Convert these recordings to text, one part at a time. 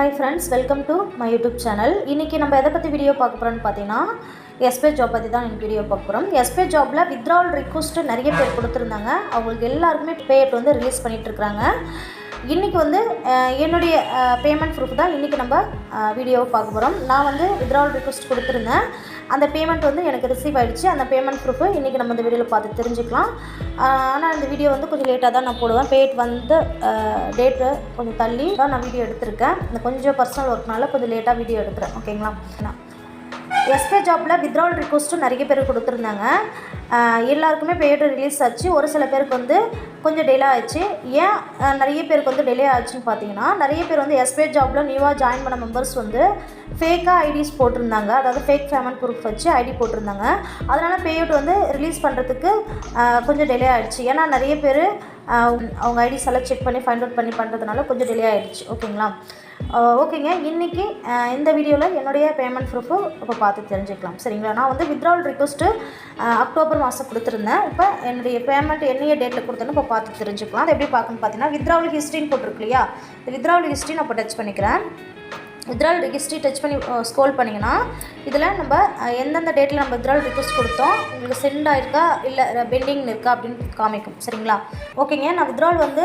Hi friends welcome to my YouTube channel இன்றைக்கி நம்ம எதை பற்றி வீடியோ பார்க்க போகிறோன்னு பார்த்தீங்கன்னா எஸ்பே ஜாப் பற்றி தான் எனக்கு வீடியோ பார்க்க போகிறோம் எஸ்பே ஜாப்பில் வித்ட்ராவல் ரிக்வஸ்ட்டு நிறைய பேர் கொடுத்துருந்தாங்க. அவங்களுக்கு எல்லாருக்குமே பேட் வந்து ரிலீஸ் பண்ணிகிட்ருக்குறாங்க இன்றைக்கி வந்து என்னுடைய பேமெண்ட் ப்ரூஃப் தான் இன்றைக்கி நம்ம வீடியோவை பார்க்க போகிறோம் நான் வந்து வித்ராவல் ரிக்வஸ்ட் கொடுத்துருந்தேன். அந்த பேமெண்ட் வந்து எனக்கு ரிசீவ் ஆகிடுச்சு அந்த பேமெண்ட் ப்ரூஃபு இன்றைக்கி நம்ம இந்த வீடியோவில் பார்த்து தெரிஞ்சுக்கலாம். ஆனால் இந்த வீடியோ வந்து கொஞ்சம் லேட்டாக தான் நான் போடுவேன். பேட் வந்து டேட்டு கொஞ்சம் தள்ளி தான் நான் வீடியோ எடுத்திருக்கேன். இந்த கொஞ்சம் பர்சனல் ஒர்க்னால கொஞ்சம் லேட்டாக வீடியோ எடுக்கிறேன். ஓகேங்களா எஸ்பே ஜாப்பில் வித்ராவல் ரிக்வஸ்ட்டும் நிறைய பேர் கொடுத்துருந்தாங்க. எல்லாருக்குமே பேடு ரிலீஸ் ஆச்சு. ஒரு சில பேருக்கு வந்து கொஞ்சம் டிலே ஆயிடுச்சு. ஏன் நிறைய பேருக்கு வந்து டிலே ஆச்சுன்னு பார்த்தீங்கன்னா நிறைய பேர் வந்து எஸ்பே ஜாப்பில் நியூவாக ஜாயின் பண்ண மெம்பர்ஸ் வந்து ஃபேக்காக ஐடிஸ் போட்டிருந்தாங்க. அதாவது ஃபேக் பேமெண்ட் ப்ரூஃப் வச்சு ஐடி போட்டிருந்தாங்க. அதனால் பேஅவுட் வந்து ரிலீஸ் பண்ணுறதுக்கு கொஞ்சம் டிலே ஆயிடுச்சு. ஏன்னா நிறைய பேர் அவங்க ஐடிஸ் எல்லாம் செக் பண்ணி ஃபைண்ட் அவுட் பண்ணி பண்ணுறதுனால கொஞ்சம் டிலே ஆயிடுச்சு. ஓகேங்களா ஓகேங்க. இன்றைக்கி இந்த வீடியோவில் என்னுடைய பேமெண்ட் ப்ரூஃபு இப்போ பார்த்து தெரிஞ்சுக்கலாம். சரிங்களா? நான் வந்து வித்ராவல் ரிக்வஸ்ட்டு அக்டோபர் மாதம் கொடுத்துருந்தேன். இப்போ என்னுடைய பேமெண்ட் என்னைய டேட்டில் கொடுத்தேன்னு இப்போ பார்த்து தெரிஞ்சுக்கலாம். அது எப்படி பார்க்கணும்னு பார்த்தீங்கன்னா வித்ராவல் ஹிஸ்ட்ரின்னு போட்டிருக்கு இல்லையா? இந்த வித்ராவல் ஹிஸ்ட்ரி நான் இப்போ டச் பண்ணிக்கிறேன். வித்ரால் ஹிஸ்ட்ரி டச் பண்ணி ஸ்க்ரோல் பண்ணிங்கன்னா இதில் நம்ம எந்தெந்த டேட்டில் நம்ம வித்ரால் ரிக்வஸ்ட் கொடுத்தோம் உங்களுக்கு சென்ட் ஆயிருக்கா இல்லை பெண்டிங் இருக்கா அப்படின்னு காமிக்கும் சரிங்களா? ஓகேங்க நான் வித்ரால் வந்து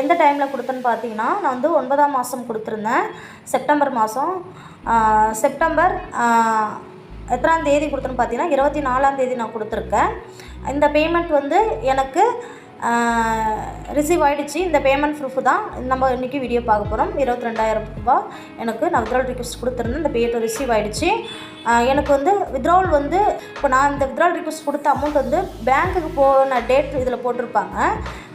எந்த டைமில் கொடுத்தேன்னு பார்த்தீங்கன்னா நான் வந்து ஒன்பதாம் மாதம் கொடுத்துருந்தேன் செப்டம்பர் மாதம் செப்டம்பர் எத்தனாம் தேதி கொடுத்தேன்னு பார்த்தீங்கன்னா இருபத்தி நாலாம் தேதி நான் கொடுத்துருக்கேன். இந்த பேமெண்ட் வந்து எனக்கு ரிசீவ் ஆகிடுச்சு இந்த பேமெண்ட் ப்ரூஃப் தான் நம்ம இன்றைக்கி வீடியோ பார்க்க போகிறோம் இருபத்தி ரெண்டாயிரம் ரூபாய் எனக்கு நான் வித்ரால் ரிக்வஸ்ட் கொடுத்துருந்தேன். இந்த பேட்டு ரிசீவ் ஆகிடுச்சு எனக்கு வந்து வித்ரால் வந்து இப்போ நான் இந்த வித்ரால் ரிக்வஸ்ட் கொடுத்த அமௌண்ட் வந்து பேங்க்குக்கு போன டேட் இதில் போட்டிருப்பாங்க.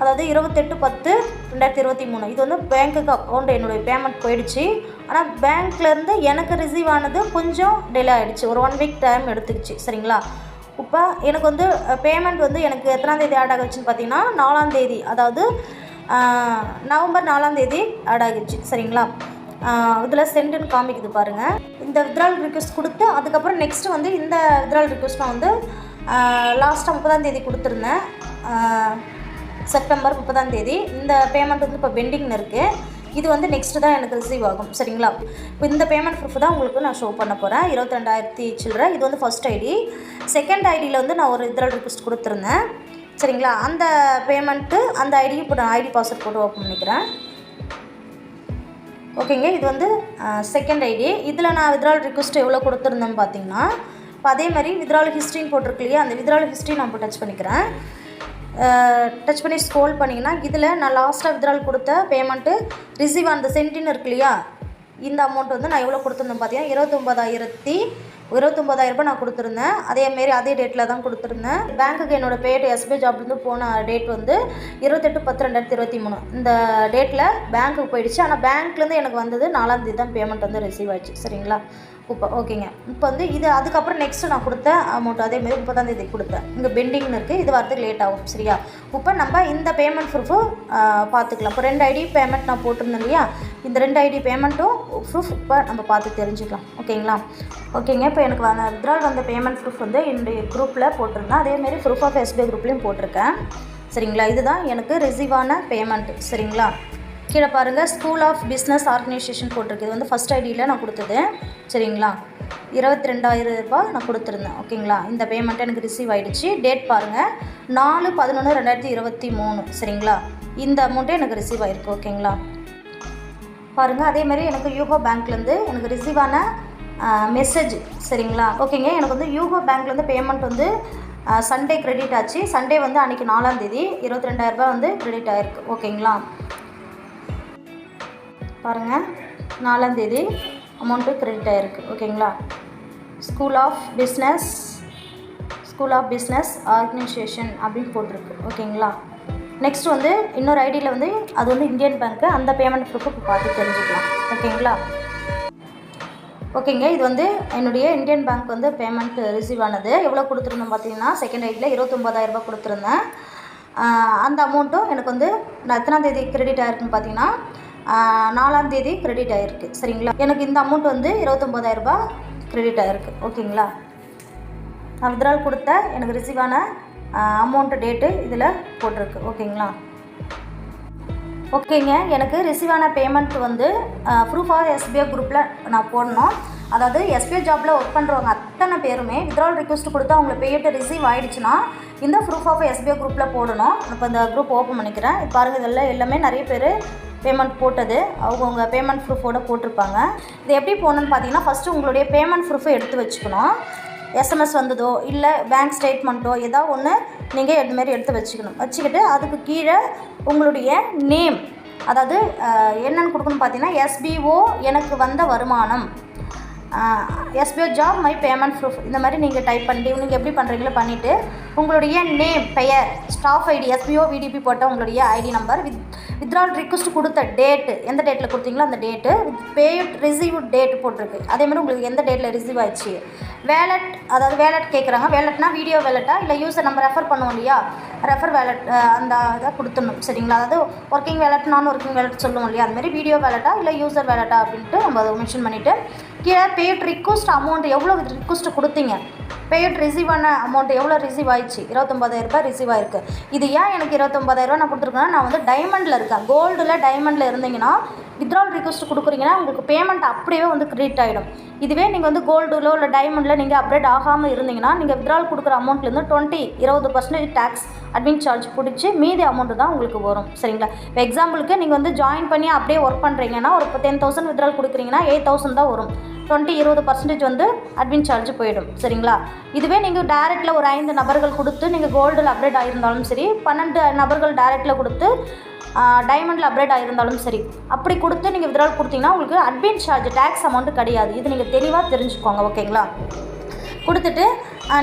அதாவது இருபத்தெட்டு பத்து ரெண்டாயிரத்தி இருபத்தி மூணு. இது வந்து பேங்க்குக்கு அக்கௌண்ட் என்னுடைய பேமெண்ட் போயிடுச்சு. ஆனால் பேங்க்லேருந்து எனக்கு ரிசீவ் ஆனது கொஞ்சம் டிலே ஆகிடுச்சு ஒரு ஒன் வீக் டைம் எடுத்துக்கிச்சு. சரிங்களா? இப்போ எனக்கு வந்து பேமெண்ட் வந்து எனக்கு எத்தனாம் தேதி ஆட் ஆகிடுச்சுன்னு பார்த்தீங்கன்னா நாலாம் தேதி அதாவது நவம்பர் நாலாம் தேதி ஆட் ஆகிடுச்சு சரிங்களா? இதில் சென்டுன்னு காமிக்குது பாருங்கள் இந்த வித்ரால் ரிக்வஸ்ட் கொடுத்து அதுக்கப்புறம் நெக்ஸ்ட்டு வந்து இந்த வித்ரால் ரிக்வஸ்ட் நான் வந்து லாஸ்ட்டாக முப்பதாம் தேதி கொடுத்துருந்தேன். செப்டம்பர் முப்பதாம் தேதி இந்த பேமெண்ட் வந்து இப்போ பெண்டிங்னு இருக்குது இது வந்து நெக்ஸ்ட்டு தான் எனக்கு ரிசீவ் ஆகும். சரிங்களா? இப்போ இந்த பேமெண்ட் ப்ரூஃப் தான் உங்களுக்கு நான் ஷோ பண்ண போகிறேன் இருபத்திரெண்டாயிரத்தி சில்லற. இது வந்து ஃபஸ்ட் ஐடி செகண்ட் ஐடியில் வந்து நான் ஒரு இதில் ரிக்வஸ்ட் கொடுத்துருந்தேன். சரிங்களா? அந்த பேமெண்ட்டு அந்த ஐடி இப்போ நான் ஐடி பாஸ்வேர்ட் போட்டு ஓப்பன் பண்ணிக்கிறேன். ஓகேங்க இது வந்து செகண்ட் ஐடி இதில் நான் வித்ரால் ரிக்வஸ்ட் எவ்வளோ கொடுத்துருந்தேன்னு பார்த்தீங்கன்னா இப்போ அதே மாதிரி வித்ரால் ஹிஸ்ட்ரின்னு போட்டிருக்கு இல்லையா? அந்த வித்ரால் ஹிஸ்ட்ரி நான் இப்போ டச் பண்ணிக்கிறேன். டச் பண்ணி ஸ்க்ரோல் பண்ணிங்கன்னா இதில் நான் லாஸ்ட்டாக வித்ரால் கொடுத்த பேமெண்ட்டு ரிசீவ் அந்த சென்டின்னு இருக்கு இல்லையா? இந்த அமௌண்ட் வந்து நான் எவ்வளோ கொடுத்துருந்தேன் பார்த்தீங்கன்னா இருபத்தொம்பதாயிரத்தி இருபத்தொம்பதாயிரரூபா ரூபாய் நான் கொடுத்துருந்தேன். அதேமாரி அதே டேட்டில் தான் கொடுத்துருந்தேன். பேங்க்குக்கு என்னோடய பேட் எஸ்பிஐ ஜாப்லேருந்து போன டேட் வந்து இருபத்தெட்டு பத்து ரெண்டாயிரத்தி இருபத்தி மூணு. இந்த டேட்டில் பேங்க்குக்கு போயிடுச்சு. ஆனால் பேங்க்லேருந்து எனக்கு வந்தது நாலாம் தேதி தான் பேமெண்ட் வந்து ரிசீவ் ஆயிடுச்சு. சரிங்களா? இப்போ ஓகேங்க. இப்போ வந்து இது அதுக்கப்புறம் நெக்ஸ்ட்டு நான் கொடுத்த அமௌண்ட் அதேமாரி முப்பதாம் தேதி கொடுத்தேன். இங்கே பெண்டிங்னு இருக்குது இது வரதுக்கு லேட் ஆகும் சரியா? இப்போ நம்ம இந்த பேமெண்ட் ப்ரூஃபு பார்த்துக்கலாம் இப்போ ரெண்டு ஐடி பேமெண்ட் நான் போட்டிருந்தேன் இல்லையா? இந்த ரெண்டு ஐடி பேமெண்ட்டும் ப்ரூஃப் இப்போ நம்ம பார்த்து தெரிஞ்சுக்கலாம். ஓகேங்களா? ஓகேங்க இப்போ எனக்கு வந்த வித்ரால் வந்த பேமெண்ட் ப்ரூஃப் வந்து என்னுடைய குரூப்பில் போட்டிருந்தேன். அதேமாரி ப்ரூஃப் ஆஃப் எஸ்பிஐ குரூப்லேயும் போட்டிருக்கேன். சரிங்களா? இதுதான் எனக்கு ரிசீவான பேமெண்ட் சரிங்களா? கீழே பாருங்கள் ஸ்கூல் ஆஃப் பிஸ்னஸ் ஆர்கனைசேஷன் போட்டிருக்கு. இது வந்து ஃபஸ்ட் ஐடியில் நான் கொடுத்தது. சரிங்களா? இருபத்தி ரெண்டாயிரம் ரூபாய் நான் கொடுத்துருந்தேன். ஓகேங்களா? இந்த பேமெண்ட் எனக்கு ரிசீவ் ஆகிடுச்சு டேட் பாருங்கள் நாலு பதினொன்று ரெண்டாயிரத்தி இருபத்தி மூணு. சரிங்களா? இந்த அமௌண்ட்டே எனக்கு ரிசீவ் ஆகிருக்கு ஓகேங்களா? பாருங்கள் அதே மாதிரி எனக்கு யூகோ பேங்க்லேருந்து எனக்கு ரிசீவ் ஆன மெசேஜ் சரிங்களா? ஓகேங்க எனக்கு வந்து யூகோ பேங்க்லேருந்து பேமெண்ட் வந்து சண்டே கிரெடிட் ஆச்சு. சண்டே வந்து அன்றைக்கி நாலாம் தேதி இருபத்தி ரெண்டாயிரரூபா வந்து கிரெடிட் ஆகிருக்கு ஓகேங்களா? பாருங்கள் நாலாந்தேதி அமௌண்ட்டு கிரெடிட் ஆகிருக்கு ஓகேங்களா school of business school of business organisation அப்படின்னு போட்டிருக்கு. ஓகேங்களா நெக்ஸ்ட் வந்து இன்னொரு ஐடியில் வந்து அது வந்து இந்தியன் பேங்க்கு அந்த பேமெண்ட் ப்ரூஃப் இப்போ பார்த்து தெரிஞ்சுக்கலாம். ஓகேங்களா ஓகேங்க இது வந்து என்னுடைய இந்தியன் பேங்க் வந்து பேமெண்ட் ரிசீவ் ஆனது. எவ்வளோ கொடுத்துருந்தோம் பார்த்தீங்கன்னா செகண்ட் ஐடியில் இருபத்தொம்பதாயிரரூபா கொடுத்துருந்தேன். அந்த அமௌண்ட்டும் எனக்கு வந்து நான் எத்தனாம் தேதி கிரெடிட் ஆகிருக்குன்னு பார்த்தீங்கன்னா நாலாம் தேதி கிரெடிட் ஆகிருக்கு சரிங்களா? எனக்கு இந்த அமௌண்ட் வந்து இருபத்தொம்பதாயிரம் ரூபாய் கிரெடிட் ஆகிருக்கு ஓகேங்களா? நான் வித்ட்ரால் கொடுத்த எனக்கு ரிசீவான அமௌண்ட்டு டேட்டு இதில் போட்டிருக்கு. ஓகேங்களா? ஓகேங்க. எனக்கு ரிசீவான பேமெண்ட் வந்து ப்ரூஃப் ஆஃப் எஸ்பிஐ குரூப்பில் நான் போடணும். அதாவது எஸ்பிஐ ஜாப்பில் ஒர்க் பண்ணுறவங்க அத்தனை பேருமே வித்ரால் ரிக்வஸ்ட் கொடுத்து அவங்களுக்கு பேயிட்டு ரிசீவ் ஆகிடுச்சுன்னா இந்த ப்ரூஃப் ஆஃப் எஸ்பிஐ குரூப்பில் போடணும். இப்போ இந்த குரூப் ஓப்பன் பண்ணிக்கிறேன். இப்போ பாருங்கள் இதெல்லாம் எல்லாமே நிறைய பேர் பேமெண்ட் போட்டது. அவங்கவுங்க பேமெண்ட் ப்ரூஃபோட போட்டிருப்பாங்க. இது எப்படி போகணுன்னு பார்த்தீங்கன்னா ஃபஸ்ட்டு உங்களுடைய பேமெண்ட் ப்ரூஃபை எடுத்து வச்சுக்கணும். எஸ்எம்எஸ் வந்ததோ இல்லை பேங்க் ஸ்டேட்மெண்ட்டோ ஏதோ ஒன்று நீங்கள் இதுமாரி எடுத்து வச்சுக்கணும். வச்சுக்கிட்டு அதுக்கு கீழே உங்களுடைய நேம் அதாவது என்னென்னு கொடுக்கணும் பார்த்தீங்கன்னா எஸ்பிஓ எனக்கு வந்த வருமானம். SPO job my payment proof இந்த மாதிரி நீங்கள் டைப் பண்ணிட்டு நீங்கள் எப்படி பண்ணுறீங்களோ பண்ணிவிட்டு உங்களுடைய நேம் பெயர் ஸ்டாஃப் ஐடி எஸ்பிஓ விடிபி போட்ட உங்களுடைய ID number with withdrawal request கொடுத்த டேட்டு எந்த டேட்டில் கொடுத்தீங்களோ அந்த டேட்டு பே ரிசீவ் டேட் போட்டிருக்கு. அதே மாதிரி உங்களுக்கு எந்த டேட்டில் ரிசீவ் ஆயிடுச்சு? வேலட் அதாவது வேலட் கேட்குறாங்க வேலட்னா வீடியோ வேலட்டா இல்லை யூஸர் நம்ம ரெஃபர் பண்ணுவோம் இல்லையா? ரெஃபர் வேலட் அந்த இதை கொடுத்துடணும் சரிங்களா? அதாவது ஒர்க்கிங் வேலட் நான் ஒர்க்கிங் வேலட் சொல்லுவோம் இல்லையா? அது மாதிரி வீடியோ வேலட்டா இல்லை யூசர் வேலட்டா அப்படின்ட்டு நம்ம அதை மென்ஷன் பண்ணிவிட்டு கீழே பேட் ரிக்வஸ்ட் அமௌண்ட் எவ்வளோ ரிக்வஸ்ட் கொடுத்தீங்க? பேட் ரிசீவ் ஆன அமௌண்ட் எவ்வளோ ரிசீவ் ஆயிடுச்சு? இருபத்தொம்பதாயிரரூபா ரிசீவ் ஆயிருக்கு. இது ஏன் எனக்கு இருபத்தொம்பதாயிரம் நான் கொடுத்துருக்கேன்னா நான் வந்து டைமண்டில் இருக்கேன். கோல்டில் டைமண்டில் இருந்தீங்கன்னா வித்ரால் ரிக்வஸ்ட் கொடுக்குறீங்கன்னா உங்களுக்கு பேமெண்ட் அப்படியே வந்து கிரெடிட் ஆகிடும் இதுவே நீங்கள் வந்து கோல்டுலோ இல்லை டைமண்டில் நீங்கள் அப்டேட் ஆகாமல் இருந்தீங்கன்னா நீங்கள் வித்ரால் கொடுக்குற அமௌண்ட்லேருந்து டுவெண்ட்டி இருபது பர்சன்டேஜ் டேக்ஸ் அட்மின் சார்ஜ் பிடிச்சி மீதி அமௌண்ட்டு தான் உங்களுக்கு வரும். சரிங்களா? இப்போ எக்ஸாம்பிளுக்கு நீங்கள் வந்து ஜாயின் பண்ணி அப்படியே ஒர்க் பண்ணுறீங்கன்னா ஒரு டென் தௌசண்ட் வித்ரால் கொடுக்குறீங்கன்னா எயிட் தௌசண்ட் தான் வரும். டுவெண்ட்டி இருபது பர்சன்டேஜ் வந்து அட்மின் சார்ஜ் போயிடும். சரிங்களா? இதுவே நீங்கள் டேரெக்டில் ஒரு ஐந்து நபர்கள் கொடுத்து நீங்கள் கோல்டில் அப்டேட் ஆகியிருந்தாலும் சரி பன்னெண்டு நபர்கள் டேரெக்டில் கொடுத்து டைமண்டில் அப்டேட் ஆகியிருந்தாலும் சரி. அப்படி கொடுத்து நீங்கள் வித்ரால் கொடுத்தீங்கன்னா உங்களுக்கு அட்மின் சார்ஜ் டேக்ஸ் அமௌண்ட்டு கிடையாது. இது நீங்கள் தெளிவாக தெரிஞ்சுக்கோங்க ஓகேங்களா கொடுத்துட்டு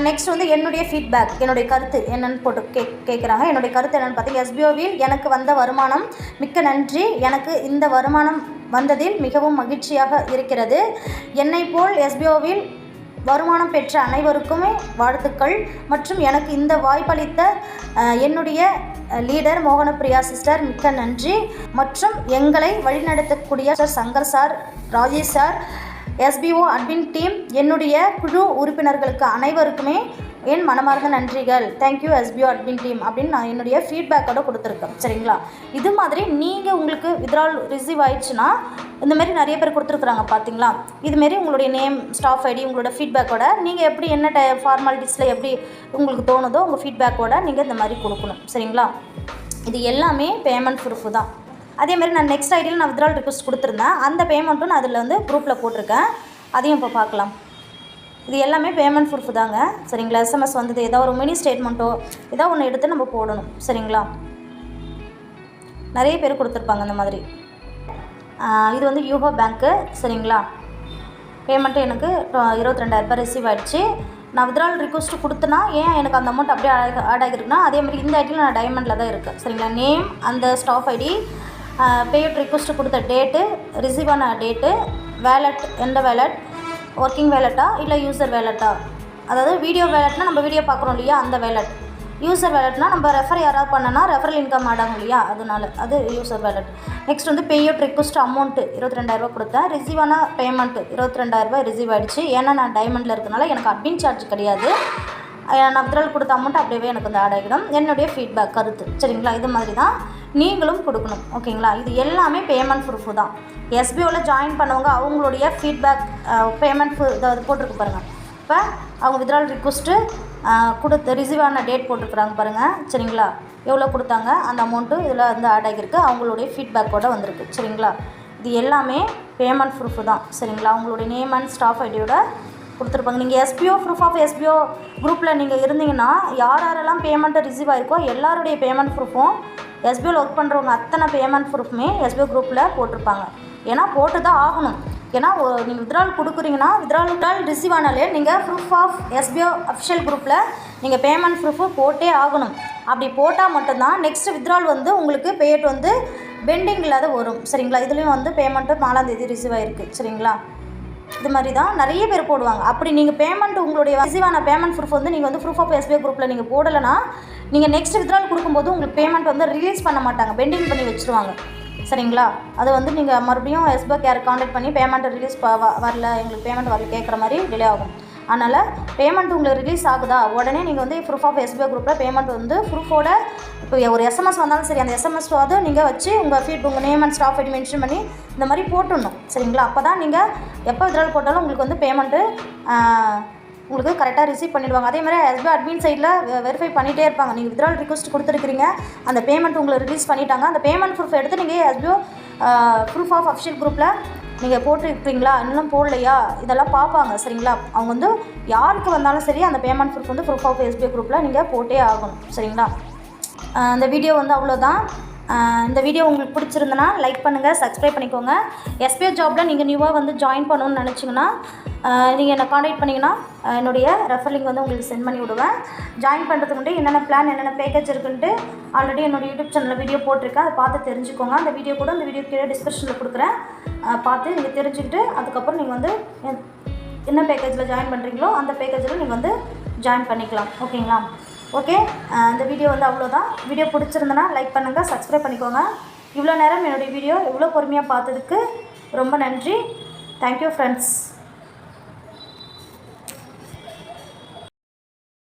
நெக்ஸ்ட் வந்து என்னுடைய ஃபீட்பேக் என்னுடைய கருத்து என்னென்னு போட்டு கே கேட்குறாங்க என்னுடைய கருத்து என்னென்னு பார்த்தீங்கன்னா எஸ்பிஓவில் எனக்கு வந்த வருமானம் மிக்க நன்றி. எனக்கு இந்த வருமானம் வந்ததில் மிகவும் மகிழ்ச்சியாக இருக்கிறது. என்னை போல் எஸ்பிஓவில் வருமானம் பெற்ற அனைவருக்குமே வாழ்த்துக்கள். மற்றும் எனக்கு இந்த வாய்ப்பளித்த என்னுடைய லீடர் மோகனப்பிரியா சிஸ்டர் மிக்க நன்றி. மற்றும் எங்களை வழிநடத்தக்கூடிய sir Shankar sir Rajesh sir SPO admin team என்னுடைய குழு உறுப்பினர்களுக்கு அனைவருக்குமே என் மனமார்ந்த நன்றிகள். தேங்க்யூ எஸ்பிஓ அட்மின் டீம் அப்படின்னு நான் என்னுடைய ஃபீட்பேக்கோட கொடுத்துருக்கேன். சரிங்களா? இது மாதிரி நீங்கள் உங்களுக்கு வித்ரால் ரிசீவ் ஆயிடுச்சுன்னா இந்த மாதிரி நிறைய பேர் கொடுத்துருக்குறாங்க பார்த்தீங்களா இதுமாரி உங்களுடைய நேம் ஸ்டாஃப் ஐடி உங்களோட ஃபீட்பேக்கோட நீங்கள் எப்படி என்ன டை ஃபார்மாலிட்டிஸில் எப்படி உங்களுக்கு தோணுதோ உங்கள் ஃபீட்பேக்கோட நீங்கள் இந்த மாதிரி கொடுக்கணும். சரிங்களா? இது எல்லாமே பேமெண்ட் ப்ரூஃப் தான். அதே மாதிரி நான் நெக்ஸ்ட் ஐடியில் நான் வித்ரால் ரிக்வஸ்ட் கொடுத்துருந்தேன். அந்த பேமெண்ட்டும் நான் அதில் வந்து குரூப்பில் போட்டிருக்கேன். அதையும் இப்போ பார்க்கலாம். இது எல்லாமே பேமெண்ட் ப்ரூஃப் தாங்க. சரிங்களா? எஸ்எம்எஸ் வந்தது. ஏதோ ஒரு மினி ஸ்டேட்மெண்ட்டோ ஏதோ ஒன்று எடுத்து நம்ம போடணும். சரிங்களா? நிறைய பேர் கொடுத்துருப்பாங்க இந்த மாதிரி. இது வந்து யூகோ பேங்க்கு சரிங்களா? பேமெண்ட்டு எனக்கு இருபத்தி ரெண்டாயிரரூபா ரிசீவ் ஆகிடுச்சு நான் வித்ரால் ரிக்வஸ்ட்டு கொடுத்தனா ஏன் எனக்கு அந்த அமௌண்ட் அப்படியே ஆட் ஆட் ஆகிருக்குன்னா அதே மாதிரி இந்த ஐடியில் நான் டைமண்டில் தான் இருக்கேன் சரிங்களா? நேம் அந்த ஸ்டாஃப் ஐடி பேட் ரிக்வஸ்ட்டு கொடுத்த டேட்டு ரிசீவ் ஆன டேட்டு வேலட் எந்த வேலட் ஒர்க்கிங் வேலட்டா இல்லை யூசர் வேலட்டா அதாவது வீடியோ வேலட்னா நம்ம வீடியோ பார்க்குறோம் இல்லையா அந்த வேலட் யூசர் வேலட்னா நம்ம ரெஃபர் யாராவது பண்ணனா ரெஃபரல் இன்கம் ஆடாங்க இல்லையா அதனால அது யூசர் வேலட் நெக்ஸ்ட் வந்து பேஅவுட் ரிக்வஸ்ட் அமௌண்ட்டு இருபத்தி ரெண்டாயிரரூபா கொடுத்தேன். ரிசீவ் பேமெண்ட்டு இருபத்தி ரெண்டாயிரரூபா ரிசீவ் ஆயிடுச்சு. ஏன்னா நான் டைமண்டில் இருக்கனால எனக்கு அட்மின் சார்ஜ் கிடையாது. நான் வித்ட்ரால் கொடுத்த அமௌண்ட் அப்படியே எனக்கு வந்து ஆட் ஆகிடும். என்னுடைய ஃபீட்பேக் கருத்து. சரிங்களா? இது மாதிரி தான் நீங்களும் கொடுக்கணும். ஓகேங்களா? இது எல்லாமே பேமெண்ட் ப்ரூஃப் தான். எஸ்பிஓவில் ஜாயின் பண்ணவங்க அவங்களுடைய ஃபீட்பேக் பேமெண்ட் இதை போட்டிருக்கு பாருங்கள் இப்போ அவங்க வித்ட்ரால் ரிக்வஸ்ட்டு கொடுத்து ரிசீவ் ஆன டேட் போட்டிருக்குறாங்க பாருங்கள் சரிங்களா? எவ்வளோ கொடுத்தாங்க? அந்த அமௌண்ட்டு இதில் வந்து ஆட் ஆகியிருக்கு. அவங்களுடைய ஃபீட்பேக்கோட வந்திருக்கு. சரிங்களா? இது எல்லாமே பேமெண்ட் ப்ரூஃப் தான். சரிங்களா? அவங்களுடைய நேம் அண்ட் ஸ்டாஃப் ஐடியோட கொடுத்துருப்பாங்க. நீங்கள் எஸ்பிஓ ப்ரூஃப் ஆஃப் எஸ்பிஓ குரூப்பில் நீங்கள் இருந்தீங்கன்னா யார் யாரெல்லாம் பேமெண்ட்டை ரிசீவ் ஆயிருக்கோ எல்லாருடைய பேமெண்ட் ப்ரூஃபும் எஸ்பிஓவில் ஒர்க் பண்ணுறவங்க அத்தனை பேமெண்ட் ப்ரூஃப்மே எஸ்பிஓ குரூப்பில் போட்டிருப்பாங்க. ஏன்னா போட்டு தான் ஆகணும். ஏன்னா நீங்கள் வித்ரால் கொடுக்குறீங்கன்னா வித்ரால் வித்ட்ரால் ரிசீவ் ஆனாலே நீங்கள் ப்ரூஃப் ஆஃப் எஸ்பிஓ அஃபிஷியல் குரூப்பில் நீங்கள் பேமெண்ட் ப்ரூஃபு போட்டே ஆகணும். அப்படி போட்டால் மட்டும்தான் நெக்ஸ்ட் வித்ரால் வந்து உங்களுக்கு பேட் வந்து பெண்டிங் இல்லாத வரும். சரிங்களா? இதுலேயும் வந்து பேமெண்ட்டு நாலாந்தேதி ரிசீவ் ஆயிருக்கு. சரிங்களா? இது மாதிரி தான் நிறைய பேர் போடுவாங்க. அப்படி நீங்கள் பேமெண்ட் உங்களுடைய ரிசீவான பேமெண்ட் ப்ரூஃப் வந்து நீங்கள் வந்து ப்ரூஃப் ஆஃப் எஸ்பிஐ குரூப்பில் நீங்கள் போடலைன்னா நீங்கள் நெக்ஸ்ட் வித்ரால் கொடுக்கும்போது உங்களுக்கு பேமெண்ட் வந்து ரிலீஸ் பண்ண மாட்டாங்க. பெண்டிங் பண்ணி வச்சுருவாங்க. சரிங்களா? அது வந்து நீங்கள் மறுபடியும் எஸ்பிஐ கேர் காண்டாக்ட் பண்ணி பேமெண்ட்டை ரிலீஸ் வரல எங்களுக்கு பேமெண்ட் வரல கேட்குற மாதிரி டிலே ஆகும். அதனால் பேமெண்ட் உங்களுக்கு ரிலீஸ் ஆகுதா? உடனே நீங்கள் வந்து ப்ரூஃப் ஆஃப் எஸ்பிஐ குரூப்பில் பேமெண்ட் வந்து ப்ரூஃபோட இப்போ ஒரு எஸ்எம்எஸ் வந்தாலும் சரி அந்த எஸ்எம்எஸ் வந்து நீங்கள் வச்சு உங்கள் ஃபீட் உங்கள் name and staff ID mention பண்ணி இந்த மாதிரி போட்டுடணும். சரிங்களா? அப்போ தான் நீங்கள் எப்போ வித்ரால் போட்டாலும் உங்களுக்கு வந்து பேமெண்ட்டு உங்களுக்கு கரெக்டாக ரிசீவ் பண்ணிடுவாங்க. அதே மாதிரி எஸ்பிஐ அட்மின் சைடில் வெரிஃபை பண்ணிகிட்டே இருப்பாங்க. நீங்கள் வித்ரால் ரிக்வஸ்ட் கொடுத்துருக்கீங்க அந்த பேமெண்ட் உங்களுக்கு ரிலீஸ் பண்ணிட்டாங்க. அந்த பேமெண்ட் ப்ரூஃப் எடுத்து நீங்கள் எஸ்பிஓ ப்ரூஃப் ஆஃப் அஃபிஷியல் குரூப்பில் நீங்கள் போட்டிருப்பீங்களா? இன்னும் போடலையா? இதெல்லாம் பார்ப்பாங்க சரிங்களா? அவங்க வந்து யாருக்கு வந்தாலும் சரி அந்த பேமெண்ட் ப்ரூஃப் வந்து ப்ரூஃப் ஆஃப் எஸ்பிஐ குரூப்பில் நீங்கள் போட்டே ஆகணும் சரிங்களா? அந்த வீடியோ வந்து அவ்வளோதான் இந்த வீடியோ உங்களுக்கு பிடிச்சிருந்தனா லைக் பண்ணுங்கள் சப்ஸ்கிரைப் பண்ணிக்கோங்க. எஸ்பிஐ ஜாப்பில் நீங்கள் நியூவாக வந்து ஜாயின் பண்ணணும்னு நினச்சிங்கன்னா நீங்கள் என்னை காண்டாக்ட் பண்ணிங்கன்னா என்னுடைய ரெஃபர் லிங்க் வந்து உங்களுக்கு சென்ட் பண்ணி விடுவேன். ஜாயின் பண்ணுறதுக்கு முன்னாடி என்னென்ன பிளான் என்னென்ன பேக்கேஜ் இருக்குன்ட்டு ஆல்ரெடி என்னோடய யூடியூப் சேனலில் வீடியோ போட்டிருக்கேன். அதை பார்த்து தெரிஞ்சுக்கோங்க. அந்த வீடியோ கூட அந்த வீடியோ கீழே டிஸ்கிரிப்ஷனில் கொடுக்குறேன். பார்த்து நீங்கள் தெரிஞ்சுக்கிட்டு அதுக்கப்புறம் நீங்கள் வந்து என்ன பேக்கேஜில் ஜாயின் பண்ணுறீங்களோ அந்த பேக்கேஜில் நீங்கள் வந்து ஜாயின் பண்ணிக்கலாம். ஓகேங்களா ஓகே? இந்த வீடியோ வந்து அவ்வளோதான். வீடியோ பிடிச்சிருந்தனா லைக் பண்ணுங்கள் சப்ஸ்கிரைப் பண்ணிக்கோங்க. இவ்வளோ நேரம் என்னுடைய வீடியோ இவ்வளோ பொறுமையாக பார்த்ததுக்கு ரொம்ப நன்றி. Thank you friends